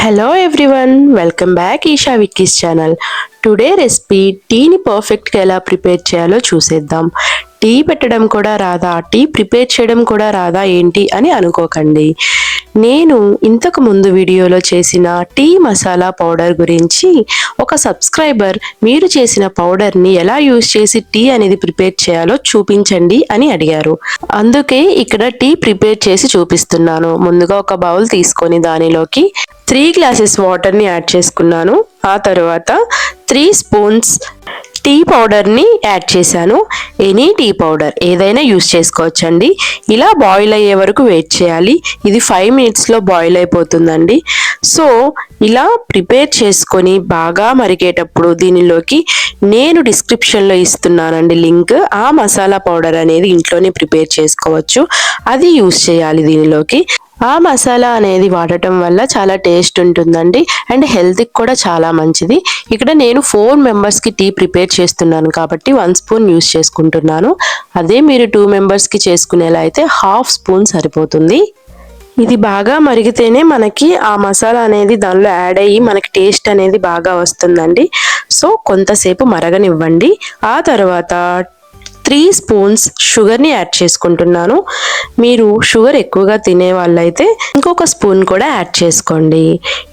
Hello everyone welcome back Eesha Vicky's channel today recipe టీని పర్ఫెక్ట్గా ఎలా ప్రిపేర్ చేయాలో చూసేద్దాం. టీ పెట్టడం కూడా రాదా? టీ ప్రిపేర్ చేయడం కూడా రాదా? ఏంటి అని అనుకోకండి. నేను ఇంతకు ముందు వీడియోలో చేసిన టీ మసాలా పౌడర్ గురించి ఒక సబ్స్క్రైబర్ మీరు చేసిన పౌడర్ని ఎలా యూజ్ చేసి టీ అనేది ప్రిపేర్ చేయాలో చూపించండి అని అడిగారు. అందుకే ఇక్కడ టీ ప్రిపేర్ చేసి చూపిస్తున్నాను. ముందుగా ఒక బౌల్ తీసుకొని దానిలోకి త్రీ గ్లాసెస్ వాటర్ని యాడ్ చేసుకున్నాను. ఆ తర్వాత త్రీ స్పూన్స్ టీ పౌడర్ని యాడ్ చేశాను. ఎనీ టీ పౌడర్ ఏదైనా యూస్ చేసుకోవచ్చండి. ఇలా బాయిల్ అయ్యే వరకు వెయిట్ చేయాలి. ఇది ఫైవ్ మినిట్స్లో బాయిల్ అయిపోతుందండి. సో ఇలా ప్రిపేర్ చేసుకొని బాగా మరిగేటప్పుడు దీనిలోకి నేను డిస్క్రిప్షన్లో ఇస్తున్నానండి లింక్. ఆ మసాలా పౌడర్ అనేది ఇంట్లోనే ప్రిపేర్ చేసుకోవచ్చు. అది యూస్ చేయాలి దీనిలోకి. ఆ మసాలా అనేది వాడటం వల్ల చాలా టేస్ట్ ఉంటుందండి. అండ్ హెల్త్కి కూడా చాలా మంచిది. ఇక్కడ నేను ఫోర్ మెంబర్స్కి టీ ప్రిపేర్ చేస్తున్నాను కాబట్టి వన్ స్పూన్ యూస్ చేసుకుంటున్నాను. అదే మీరు టూ మెంబర్స్కి చేసుకునేలా అయితే హాఫ్ స్పూన్ సరిపోతుంది. ఇది బాగా మరిగితేనే మనకి ఆ మసాలా అనేది దానిలో యాడ్ అయ్యి మనకి టేస్ట్ అనేది బాగా వస్తుందండి. సో కొంతసేపు మరగనివ్వండి. ఆ తర్వాత త్రీ స్పూన్స్ షుగర్ని యాడ్ చేసుకుంటున్నాను. మీరు షుగర్ ఎక్కువగా తినే వాళ్ళైతే ఇంకొక స్పూన్ కూడా యాడ్ చేసుకోండి.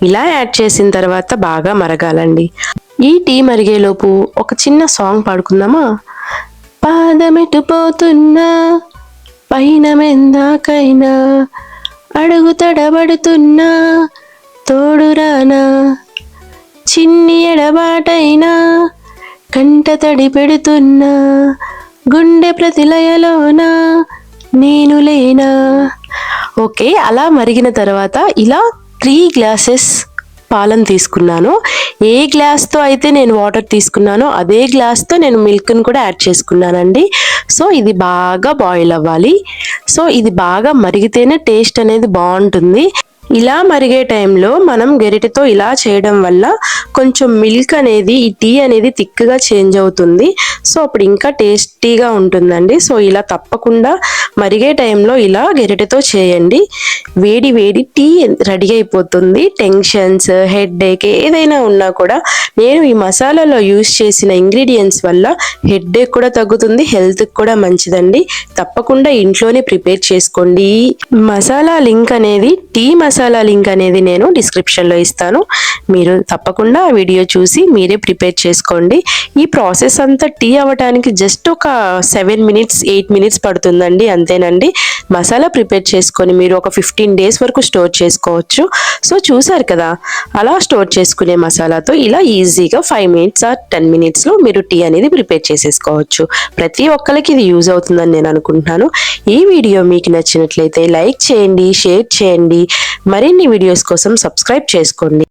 ఇలా యాడ్ చేసిన తర్వాత బాగా మరగాలండి. ఈ టీ మరిగేలోపు ఒక చిన్న సాంగ్ పాడుకుందామా? పాదమెటు పోతున్నా పైన మెందాకైనా అడుగు తడబడుతున్నా తోడురానా చిన్ని ఎడబాటైనా కంట తడి పెడుతున్నా గుండె ప్రతిలయలోనా నేను లేనా? ఓకే అలా మరిగిన తర్వాత ఇలా త్రీ గ్లాసెస్ పాలను తీసుకున్నాను. ఏ గ్లాస్తో అయితే నేను వాటర్ తీసుకున్నానో అదే గ్లాస్తో నేను మిల్క్ని కూడా యాడ్ చేసుకున్నానండి. సో ఇది బాగా బాయిల్ అవ్వాలి. సో ఇది బాగా మరిగితేనే టేస్ట్ అనేది బాగుంటుంది. ఇలా మరిగే టైంలో మనం గెరిటితో ఇలా చేయడం వల్ల కొంచెం మిల్క్ అనేది ఈ టీ అనేది థిక్గా చేంజ్ అవుతుంది. సో అప్పుడు ఇంకా టేస్టీగా ఉంటుందండి. సో ఇలా తప్పకుండా మరిగే టైంలో ఇలా గెరిటితో చేయండి. వేడి వేడి టీ రెడీ అయిపోతుంది. టెన్షన్స్ హెడ్ ఏక్ ఏదైనా ఉన్నా కూడా నేను ఈ మసాలాలో యూస్ చేసిన ఇంగ్రీడియంట్స్ వల్ల హెడ్ ఏక్ కూడా తగ్గుతుంది హెల్త్కి కూడా మంచిదండి. తప్పకుండా ఇంట్లోనే ప్రిపేర్ చేసుకోండి. మసాలా లింక్ అనేది టీ మసాలా లింక్ అనేది నేను డిస్క్రిప్షన్లో ఇస్తాను. మీరు తప్పకుండా ఆ వీడియో చూసి మీరే ప్రిపేర్ చేసుకోండి. ఈ ప్రాసెస్ అంతా టీ అవ్వటానికి జస్ట్ ఒక సెవెన్ మినిట్స్ ఎయిట్ మినిట్స్ పడుతుందండి. అంతేనండి. మసాలా ప్రిపేర్ చేసుకొని మీరు ఒక ఫిఫ్టీన్ డేస్ వరకు స్టోర్ చేసుకోవచ్చు. సో చూసారు కదా అలా స్టోర్ చేసుకునే మసాలాతో ఇలా ఈజీగా ఫైవ్ మినిట్స్ ఆర్ టెన్ మినిట్స్లో మీరు టీ అనేది ప్రిపేర్ చేసేసుకోవచ్చు. ప్రతి ఒక్కరికి ఇది యూజ్ అవుతుందని నేను అనుకుంటున్నాను. ఈ వీడియో మీకు నచ్చినట్లయితే లైక్ చేయండి షేర్ చేయండి. మరిన్ని వీడియోస్ కోసం సబ్స్క్రైబ్ చేసుకోండి.